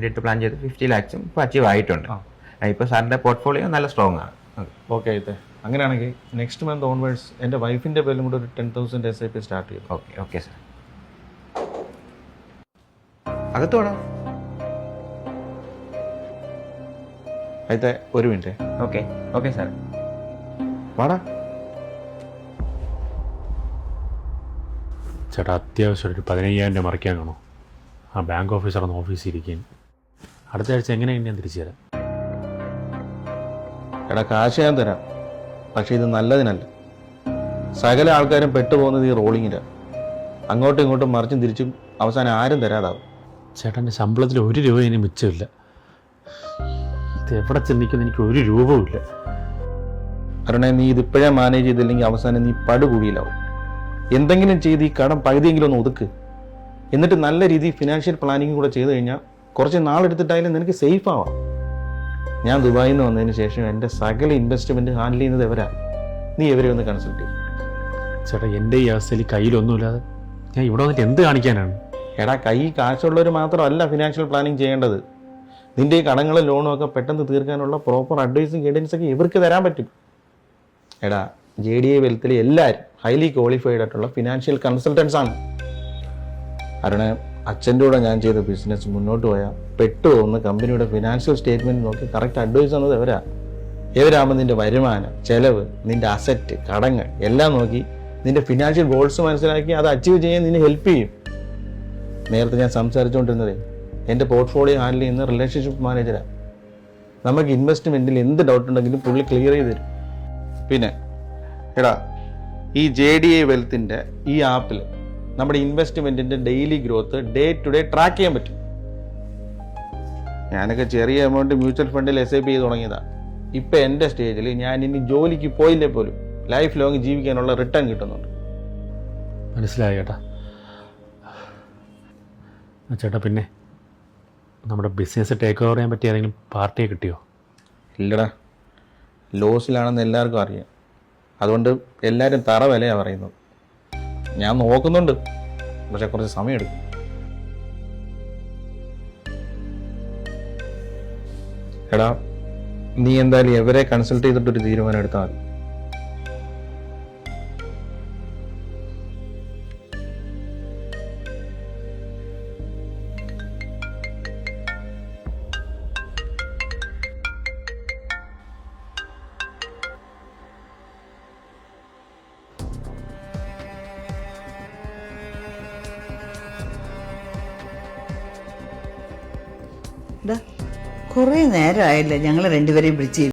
വേണ്ടിയിട്ട് പ്ലാൻ ചെയ്ത് ഫിഫ്റ്റി ലാക്സും ഇപ്പോൾ അച്ചീവ് ആയിട്ടുണ്ട്. ഇപ്പോൾ സാറിന്റെ പോർട്ട്ഫോളിയോ നല്ല സ്ട്രോങ് ആണ്. ഓക്കെ ആയിട്ട് അങ്ങനെയാണെങ്കിൽ നെക്സ്റ്റ് മന്ത് ഓൺവേഴ്സ് എന്റെ വൈഫിന്റെ പേരിലും കൂടെ ഒരു ten thousand S I P start ചെയ്യും. ഓക്കെ ഓക്കെ സാർ അകത്തോടാ അതെ ഒരു മിനിറ്റ്. ഓക്കെ ഓക്കെ സാർ വാടാ. ചേട്ടാ അത്യാവശ്യം ഒരു പതിനയ്യായിരം രൂപ മറിക്കാൻ കാണോ. ആ ബാങ്ക് ഓഫീസർ ഒന്ന് ഓഫീസിൽ ഇരിക്കുന്നു അടുത്ത ആഴ്ച എങ്ങനെയാണ് ഞാൻ തിരിച്ചു തരാം? എടാ കാശ് ഞാൻ തരാം. പക്ഷെ ഇത് നല്ലതിനല്ല. സകല ആൾക്കാരും പെട്ടുപോകുന്നത് ഈ റോളിങ്ങിലാണ് അങ്ങോട്ടും ഇങ്ങോട്ടും മറിച്ചും തിരിച്ചും അവസാനം ആരും തരാതാവും. ചേട്ടന്റെ ശമ്പളത്തിൽ ഒരു രൂപ ഇനി മിച്ചമില്ല. ഇത് എവിടെ ചെന്നിക്കുന്ന എനിക്ക് ഒരു രൂപവുമില്ല കാരണം നീ ഇതിപ്പോഴേ മാനേജ് ചെയ്തില്ലെങ്കിൽ അവസാനം നീ പടുകുഴിയിലാവും. എന്തെങ്കിലും ചെയ്ത് ഈ കടം പകുതിയെങ്കിലും ഒന്ന് ഒതുക്ക്. എന്നിട്ട് നല്ല രീതിയിൽ ഫിനാൻഷ്യൽ പ്ലാനിങ് കൂടെ ചെയ്തു കഴിഞ്ഞാൽ കുറച്ച് നാളെടുത്തിട്ടായാലും നിനക്ക് സേഫ് ആവാം. ഞാൻ ദുബായിൽ നിന്ന് വന്നതിന് ശേഷം എന്റെ സകല ഇൻവെസ്റ്റ്മെന്റ് ഹാൻഡിൽ ചെയ്യുന്നത് എവരാ നീ എവരെ ഒന്ന് കൺസൾട്ട് ചെയ്യും. ചേട്ടാ എന്റെ ഈ അവസ്ഥയിൽ കയ്യിലൊന്നുമില്ലാതെ ഞാൻ ഇവിടെ വന്നിട്ട് എന്ത് കാണിക്കാനാണ്? എടാ കൈ കാശുള്ളവർ മാത്രമല്ല ഫിനാൻഷ്യൽ പ്ലാനിങ് ചെയ്യേണ്ടത്. നിന്റെ ഈ കടങ്ങളും ലോണും ഒക്കെ പെട്ടെന്ന് തീർക്കാനുള്ള പ്രോപ്പർ അഡ്വൈസും ഗൈഡൻസ് ഒക്കെ ഇവർക്ക് തരാൻ പറ്റും. എടാ ജെ ഡി എ വെൽത്തിലെ എല്ലാവരും ഹൈലി ക്വാളിഫൈഡ് ആയിട്ടുള്ള ഫിനാൻഷ്യൽ കൺസൾട്ടൻസ് ആണ്. കാരണം അച്ഛന്റെ കൂടെ ഞാൻ ചെയ്ത ബിസിനസ് മുന്നോട്ട് പോയാൽ പെട്ടുപോകുന്ന കമ്പനിയുടെ ഫിനാൻഷ്യൽ സ്റ്റേറ്റ്മെന്റ് നോക്കി കറക്റ്റ് അഡ്വൈസ് തന്നത് എവരാ? എവരാകുമ്പോൾ നിന്റെ വരുമാനം ചെലവ് നിന്റെ അസറ്റ് കടങ്ങൾ എല്ലാം നോക്കി നിന്റെ ഫിനാൻഷ്യൽ ഗോൾസ് മനസ്സിലാക്കി അത് അച്ചീവ് ചെയ്യാൻ നിന്നെ ഹെൽപ്പ് ചെയ്യും. നേരത്തെ ഞാൻ സംസാരിച്ചുകൊണ്ടിരുന്നത് എന്റെ പോർട്ട്ഫോളിയോ ഹാൻഡിൽ ചെയ്യുന്ന റിലേഷൻഷിപ്പ് മാനേജരാണ് നമുക്ക് ഇൻവെസ്റ്റ്മെന്റിൽ എന്ത് ഡൗട്ട് ഉണ്ടെങ്കിലും പുള്ളി ക്ലിയർ ചെയ്ത് തരും. പിന്നെ എടാ ഈ ജെ ഡി എ വെൽത്തിന്റെ ഈ ആപ്പിൽ നമ്മുടെ ഇൻവെസ്റ്റ്മെന്റിന്റെ daily growth day to day track ചെയ്യാൻ പറ്റും. ഞാനൊക്കെ ചെറിയ എമൗണ്ട് മ്യൂച്വൽ ഫണ്ടിൽ എസ് ഐ പി ചെയ്ത് തുടങ്ങിയതാണ് ഇപ്പം എന്റെ സ്റ്റേജിൽ ഞാൻ ഇനി ജോലിക്ക് പോയില്ലേ പോലും ലൈഫ് ലോങ് ജീവിക്കാനുള്ള റിട്ടേൺ കിട്ടുന്നുണ്ട്. മനസ്സിലായി ചേട്ടാ. ചേട്ടാ പിന്നെ നമ്മുടെ ബിസിനസ് ടേക്ക് ഓവർ ചെയ്യാൻ പറ്റിയ ഏതെങ്കിലും പാർട്ടിയെ കിട്ടിയോ? ഇല്ലടാ. ലോസിലാണെന്ന് എല്ലാവർക്കും അറിയാം. അതുകൊണ്ട് എല്ലാവരും തറ വിലയാണ് പറയുന്നത്. ഞാൻ നോക്കുന്നുണ്ട്. പക്ഷെ കുറച്ച് സമയമെടുക്കും. എടാ നീ എന്തായാലും എവരെ കൺസൾട്ട് ചെയ്തിട്ടൊരു തീരുമാനം എടുത്താൽ മതി. കുറേ നേരമായല്ലേ ഞങ്ങൾ രണ്ടുപേരെയും വിളിച്ച്